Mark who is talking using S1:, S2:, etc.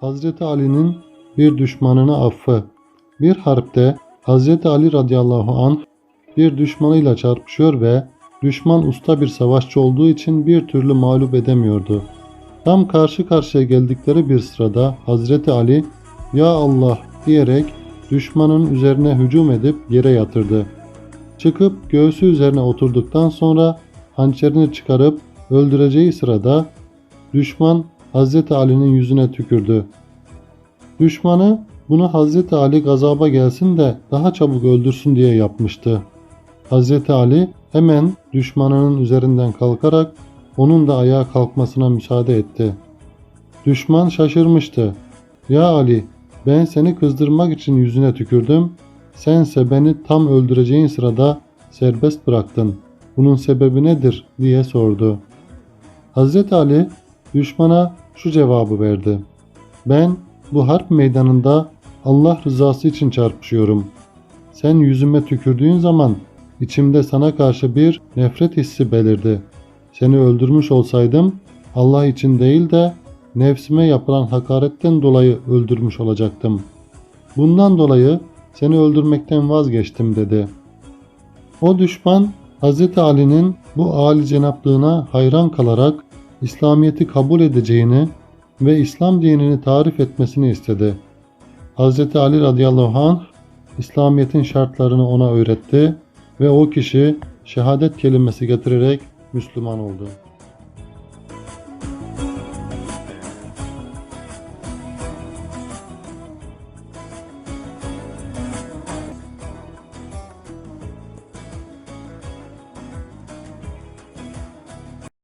S1: Hazreti Ali'nin bir düşmanına affı. Bir harpte Hazreti Ali radıyallahu anh bir düşmanıyla çarpışıyor ve düşman usta bir savaşçı olduğu için bir türlü mağlup edemiyordu. Tam karşı karşıya geldikleri bir sırada Hazreti Ali "Ya Allah" diyerek düşmanın üzerine hücum edip yere yatırdı. Çıkıp göğsü üzerine oturduktan sonra hançerini çıkarıp öldüreceği sırada düşman Hazreti Ali'nin yüzüne tükürdü. Düşmanı bunu Hazreti Ali gazaba gelsin de daha çabuk öldürsün diye yapmıştı. Hazreti Ali hemen düşmanının üzerinden kalkarak onun da ayağa kalkmasına müsaade etti. Düşman şaşırmıştı. Ya Ali ben seni kızdırmak için yüzüne tükürdüm. Sense beni tam öldüreceğin sırada serbest bıraktın. Bunun sebebi nedir diye sordu. Hazreti Ali düşmana şu cevabı verdi. Ben bu harp meydanında Allah rızası için çarpışıyorum. Sen yüzüme tükürdüğün zaman içimde sana karşı bir nefret hissi belirdi. Seni öldürmüş olsaydım Allah için değil de nefsime yapılan hakaretten dolayı öldürmüş olacaktım. Bundan dolayı seni öldürmekten vazgeçtim dedi. O düşman Hz. Ali'nin bu âli cenaplığına hayran kalarak İslamiyet'i kabul edeceğini ve İslam dinini tarif etmesini istedi. Hz. Ali radıyallahu anh İslamiyet'in şartlarını ona öğretti ve o kişi şehadet kelimesi getirerek Müslüman oldu.